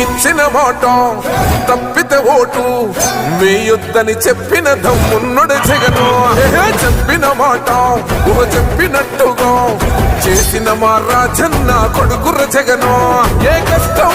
ఇచ్చిన మాట తప్పితే ఓటు. వేయొద్దని చెప్పిన దమ్మున్నడు జగను. చెప్పిన మాట ఊహ చెప్పినట్టుగా. చేసిన మా రాజన్న కొడుకుర జగను. ఏ కష్టం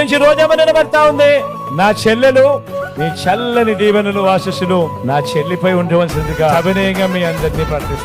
నుంచి రోజమ్మ నిలబడతా ఉంది? నా చెల్లెలు మీ చల్లని దీవెనలు ఆశస్సులు నా చెల్లిపై ఉండవలసిందిగా అభినయంగా మీ అందరినీ ప్రార్థిస్తున్నాను.